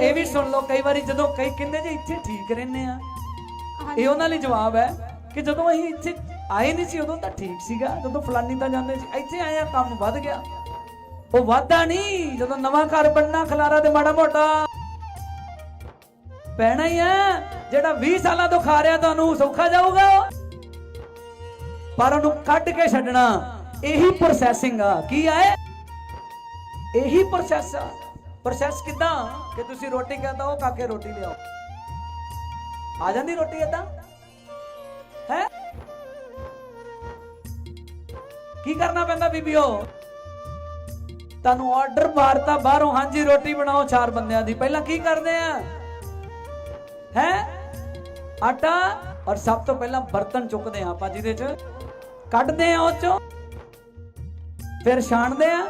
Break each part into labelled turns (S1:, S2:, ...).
S1: ਇਹ ਵੀ ਸੁਣ ਲਓ ਕਈ ਵਾਰੀ ਜਦੋਂ ਕਈ ਕਹਿੰਦੇ ਜੇ ਇੱਥੇ ਠੀਕ ਰਹਿੰਦੇ ਆ। ਇਹ ਉਹਨਾਂ ਲਈ ਜਵਾਬ ਹੈ ਕਿ ਜਦੋਂ ਅਸੀਂ ਇੱਥੇ ਆਏ ਨਹੀਂ ਸੀ ਉਦੋਂ ਤਾਂ ਠੀਕ ਸੀਗਾ। ਜਦੋਂ ਫਲਾਨੀ ਤਾਂ ਜਾਂਦੇ ਸੀ ਇੱਥੇ ਆਏ ਆ ਕੰਮ ਵੱਧ ਗਿਆ। ਉਹ ਵਾਧਾ ਨਹੀਂ ਜਦੋਂ ਨਵਾਂ ਘਰ ਬਣਨਾ ਖਲਾਰਾ ਤੇ ਮਾੜਾ ਮੋਟਾ। ਪੈਣਾ ਹੀ ਹੈ ਜਿਹੜਾ 20 ਸਾਲਾਂ ਤੋਂ ਖਾ ਰਿਹਾ ਤੁਹਾਨੂੰ ਸੌਖਾ ਜਾਊਗਾ। ਪਰ ਉਹਨੂੰ ਕੱਢ ਕੇ ਛੱਡਣਾ ਇਹੀ ਪ੍ਰੋਸੈਸਿੰਗ ਆ। ਕੀ ਆ? ਇਹੀ? ਪ੍ਰੋਸੈਸ ਆ। ਪ੍ਰੋਸੈਸ ਕਿਦਾਂ? ਕਿ ਤੁਸੀਂ ਰੋਟੀ ਕਹਿੰਦਾ ਉਹ ਕਾਕੇ ਰੋਟੀ ਲਿਆਓ। ਆ ਜਾਂਦੀ ਰੋਟੀ ਏਦਾਂ? ਹੈ? ਕੀ ਕਰਨਾ ਪੈਂਦਾ ਬੀਬੀਓ? ਤੁਹਾਨੂੰ ਆਰਡਰ ਮਾਰਤਾ ਬਾਹਰੋਂ, ਹਾਂਜੀ, ਰੋਟੀ ਬਣਾਓ ਚਾਰ ਬੰਦਿਆਂ ਦੀ। ਪਹਿਲਾਂ ਕੀ ਕਰਦੇ ਆ? ਹੈ? ਆਟਾ? ਔਰ ਸਭ ਤੋਂ ਪਹਿਲਾਂ ਬਰਤਨ ਚੁੱਕਦੇ ਆ ਆਪਾਂ ਜਿਹਦੇ ਚ। ਕੱਢਦੇ ਆ ਉਹ ਚੋਂ। ਫਿਰ ਛਾਣਦੇ ਆ।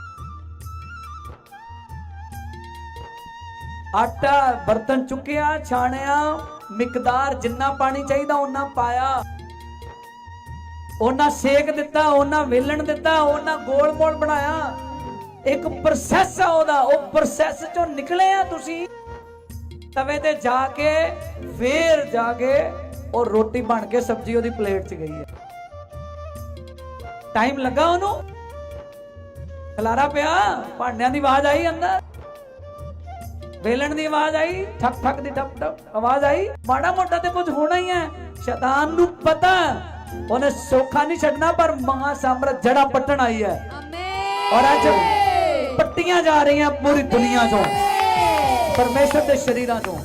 S1: ਆਟਾ ਬਰਤਨ ਚੁੱਕਿਆ, ਛਾਣਿਆ, ਮਿਕਦਾਰ ਜਿੰਨਾ ਪਾਣੀ ਚਾਹੀਦਾ ਉਹਨਾਂ ਪਾਇਆ। ਉਹਨਾਂ ਸੇਕ ਦਿੱਤਾ ਉਹਨਾਂ ਵੇਲਣ ਦਿੱਤਾ ਉਹਨਾਂ ਗੋਲ ਮੋਲ ਬਣਾਇਆ। ਇੱਕ ਪ੍ਰੋਸੈਸ ਆ ਉਹਦਾ, ਉਹ ਪ੍ਰੋਸੈਸ ਚੋਂ ਨਿਕਲੇ ਆ ਤੁਸੀਂ। ਤਵੇ ਤੇ ਜਾ ਕੇ, ਫੇਰ ਜਾ ਕੇ ਉਹ ਰੋਟੀ ਬਣ ਕੇ ਸਬਜ਼ੀ ਉਹਦੀ ਪਲੇਟ 'ਚ ਗਈ ਹੈ। ਟਾਈਮ ਲੱਗਾ ਉਹਨੂੰ? ਖਲਾਰਾ ਪਿਆ, ਭਾਂਡਿਆਂ ਦੀ ਆਵਾਜ਼ ਆਈ ਅੰਦਰ? ਵੇਲਣ ਦੀ ਆਵਾਜ਼ ਆਈ ਠਕ ਠਕ ਦੀ ਟਪ ਟਪ ਆਵਾਜ਼ ਆਈ। ਮਾੜਾ ਮੋਟਾ ਤੇ ਕੁਝ ਹੋਣਾ ਹੀ ਹੈ। ਸ਼ੈਤਾਨ ਨੂੰ ਪਤਾ ਉਹਨੇ ਸੋਖਾ ਨਹੀਂ ਛੱਡਣਾ ਪਰ ਮਹਾ ਸਾਮਰਾਜ ਜੜਾ ਪੱਟਣ ਆਈ ਹੈ। ਔਰ ਅੱਜ ਪੱਟੀਆਂ ਜਾ ਰਹੀਆਂ ਪੂਰੀ ਦੁਨੀਆ ਚੋਂ। ਪਰਮੇਸ਼ਰ ਦੇ ਸ਼ਰੀਰਾਂ ਚੋਂ।